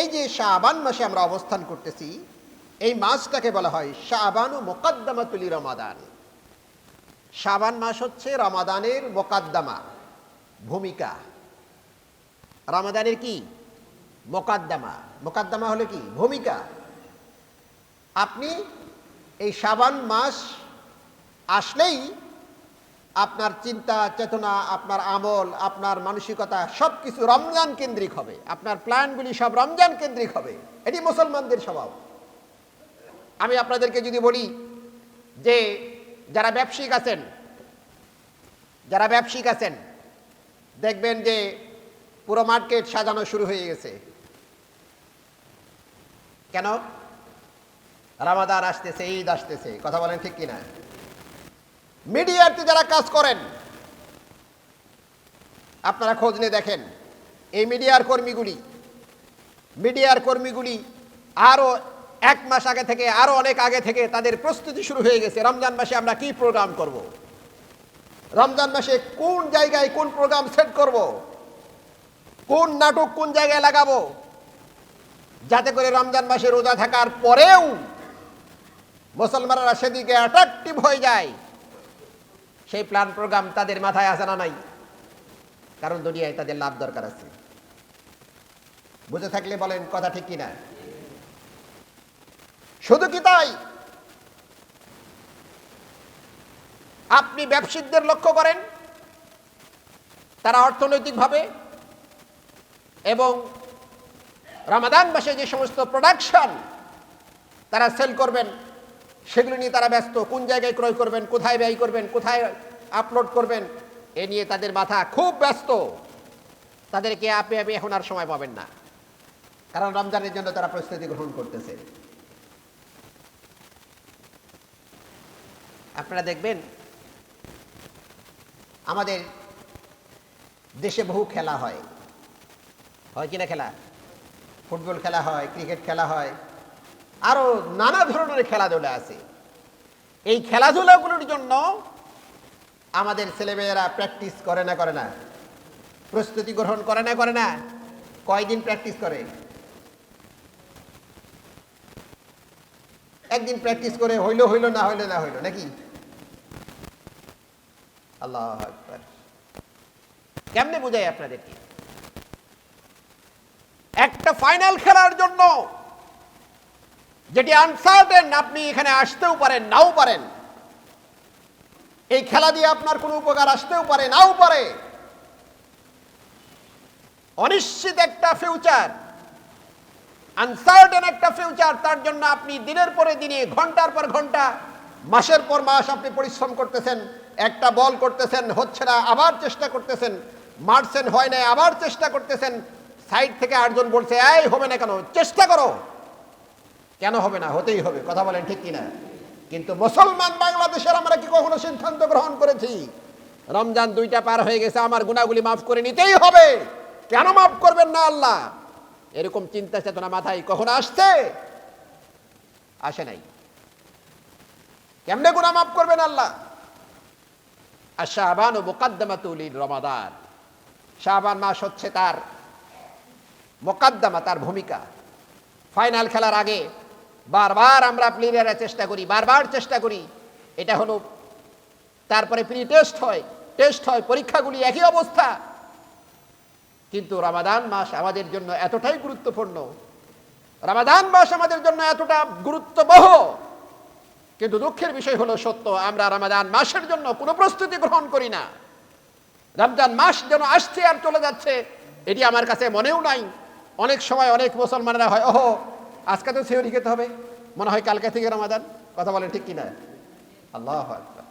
এই যে শাবান মাসে আমরা অবস্থান করতেছি, এই মাসটাকে বলা হয়? শাবান ও মোকাদ্দামাতুলি রমাদান শাবান মাস হচ্ছে রমাদানের মোকাদ্দামা, ভূমিকা। রমাদানের কি? মোকাদ্দামা। মোকাদ্দামা হলো কি? ভূমিকা। আপনি এই শাবান মাস আসলেই আপনার চিন্তা, চেতনা, আপনার আমল, আপনার মানসিকতা সব কিছু রমজান কেন্দ্রিক হবে। আপনার প্ল্যানগুলি সব রমজান কেন্দ্রিক হবে। এটি মুসলমানদের স্বভাব। আমি আপনাদেরকে যদি বলি যে যারা ব্যবসায়িক আছেন, যারা ব্যবসায়িক আছেন, দেখবেন যে পুরো মার্কেট সাজানো শুরু হয়ে গেছে। কেন? রামাদান আসতেছে, ঈদ আসতেছে। কথা বলেন ঠিক কিনা? মিডিয়াতে যারা কাজ করেন, আপনারা খোঁজ নিয়ে দেখেন, এই মিডিয়ার কর্মীগুলি মিডিয়ার কর্মীগুলি আরও এক মাস আগে থেকে আরও অনেক আগে থেকে তাদের প্রস্তুতি শুরু হয়ে গেছে, রমজান মাসে আমরা কি প্রোগ্রাম করব। রমজান মাসে কোন জায়গায় কোন প্রোগ্রাম সেট করব। কোন নাটক কোন জায়গায় লাগাবো যাতে করে রমজান মাসে রোজা থাকার পরেও মুসলমানরা সেদিকে অ্যাট্রাকটিভ হয়ে যায় সেই প্ল্যান প্রোগ্রাম তাদের মাথায় আসে না নাই? কারণ দুনিয়ায় তাদের লাভ দরকার আছে। বুঝে থাকলে বলেন, কথা ঠিক কিনা? শুধু কি তাই? আপনি ব্যবসায়ীদের লক্ষ্য করেন, তারা অর্থনৈতিকভাবে এবং রামাদান মাসে যে সমস্ত প্রোডাকশন তারা সেল করবেন। সেগুলো নিয়ে তারা ব্যস্ত। কোন জায়গায় ক্রয় করবেন, কোথায় ব্যয় করবেন, কোথায় আপলোড করবেন, এ নিয়ে তাদের মাথা খুব ব্যস্ত। তাদেরকে আপে আপনি এখন আর সময় পাবেন না। কারণ রমজানের জন্য তারা প্রস্তুতি গ্রহণ করতেছে। আপনারা দেখবেন, আমাদের দেশে বহু খেলা হয়। হয় কিনা খেলা? ফুটবল খেলা হয়, ক্রিকেট খেলা হয় আরও নানা ধরনের খেলাধুলা আছে। এই খেলাধুলাগুলোর জন্য আমাদের ছেলেমেয়েরা প্র্যাকটিস করে না করে না। প্রস্তুতি গ্রহণ করে না করে না। কয়দিন প্র্যাকটিস করে? একদিন প্র্যাকটিস করে হইল হইল, না হইল না হইল, নাকি? আল্লাহ কেমনে বোঝাই আপনাদেরকে? একটা ফাইনাল খেলার জন্য যেটি আনসার্টেন আপনি এখানে আসতেও পারেন, নাও পারেন। এই খেলা দিয়ে আপনার কোনো উপকার আসতেও পারে, নাও পারে। অনিশ্চিত একটা ফিউচার আনসার্টেন একটা ফিউচার তার জন্য আপনি দিনের পরে দিনে, ঘণ্টার পর ঘণ্টা, মাসের পর মাস আপনি পরিশ্রম করতেছেন, একটা বল করতেছেন, হচ্ছে না, আবার চেষ্টা করতেছেন, মারছেন, হয় না আবার চেষ্টা করতেছেন সাইড থেকে আটজন বলছে, এই, হবে না কেন, চেষ্টা করো। কেন হবে না? হতেই হবে, কথা বলেন ঠিক কিনা? কিন্তু মুসলমান বাংলাদেশের আমরা কি কখনো সিদ্ধান্ত গ্রহণ করেছি? রমজান দুইটা পার হয়ে গেছে, আমার গুণাগুলি মাফ করে নিতেই হবে। কেন মাফ করবেন না আল্লাহ? এরকম চিন্তা চেতনা মাথায় কখনো আসছে? আসে নাই। কেমনে গুণা মাফ করবেন আল্লাহ? আর শাহবান ও মোকাদ্দমাতুলির রমাদান। শাহবান মাস হচ্ছে তার মোকাদ্দমা, তার ভূমিকা। ফাইনাল খেলার আগে বারবার আমরা প্লেয়াররা চেষ্টা করি, বারবার চেষ্টা করি। এটা হলো, তারপরে প্রি টেস্ট হয় টেস্ট হয়, পরীক্ষাগুলি একই অবস্থা। কিন্তু রামাদান মাস আমাদের জন্য এতটাই গুরুত্বপূর্ণ। রামাদান মাস আমাদের জন্য এতটা গুরুত্ববহ। কিন্তু দুঃখের বিষয় হলো সত্য, আমরা রামাদান মাসের জন্য কোনো প্রস্তুতি গ্রহণ করি না। রমজান মাস যেন আসছে আর চলে যাচ্ছে, এটি আমার কাছে মনেও নাই। অনেক সময় অনেক মুসলমানেরা হয়, ওহো আজকে তো সেও খেতে হবে। মনে হয় কালকে থেকে রমাদান। কথা বলে ঠিক কিনা? আল্লাহ আকবার।